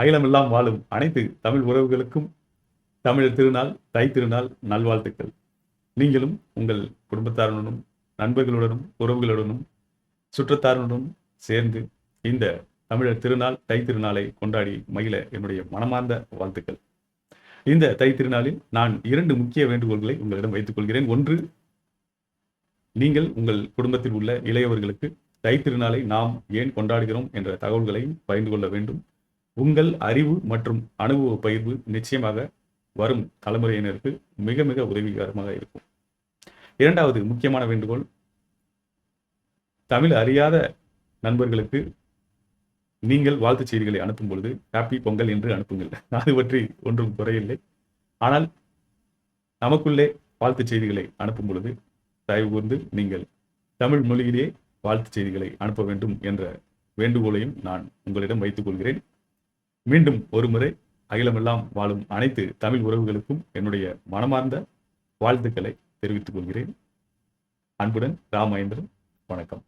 அகிலமெல்லாம் வாழும் அனைத்து தமிழ் உறவுகளுக்கும் தமிழர் திருநாள் தை திருநாள் நல்வாழ்த்துக்கள். நீங்களும் உங்கள் குடும்பத்தாருடனும் நண்பர்களுடனும் உறவுகளுடனும் சுற்றத்தாருடனும் சேர்ந்து இந்த தமிழர் திருநாள் தை திருநாளை கொண்டாடி மகிழ என்னுடைய மனமார்ந்த வாழ்த்துக்கள். இந்த தை திருநாளில் நான் இரண்டு முக்கிய வேண்டுகோள்களை உங்களிடம் வைத்துக் கொள்கிறேன். ஒன்று நீங்கள் உங்கள் குடும்பத்தில் உள்ள இளையவர்களுக்கு தை திருநாளை நாம் ஏன் கொண்டாடுகிறோம் என்ற தகவல்களையும் பகிர்ந்து கொள்ள வேண்டும். உங்கள் அறிவு மற்றும் அனுபவ பகிர்வு நிச்சயமாக வரும் தலைமுறையினருக்கு மிக மிக உதவிகரமாக இருக்கும். இரண்டாவது முக்கியமான வேண்டுகோள் தமிழ் அறியாத நண்பர்களுக்கு நீங்கள் வாழ்த்துச் செய்திகளை அனுப்பும் பொழுது ஹாப்பி பொங்கல் என்று அனுப்புங்கள். அது பற்றி ஒன்றும் குறையில்லை. ஆனால் நமக்குள்ளே வாழ்த்துச் செய்திகளை அனுப்பும் பொழுது தயவு கூர்ந்து நீங்கள் தமிழ் மொழியிலேயே வாழ்த்துச் செய்திகளை அனுப்ப வேண்டும் என்ற வேண்டுகோளையும் நான் உங்களிடம் வைத்துக் கொள்கிறேன். மீண்டும் ஒருமுறை அகிலமெல்லாம் வாழும் அனைத்து தமிழ் உறவுகளுக்கும் என்னுடைய மனமார்ந்த வாழ்த்துக்களை தெரிவித்துக் கொள்கிறேன். அன்புடன் ராமேந்திரன் வணக்கம்.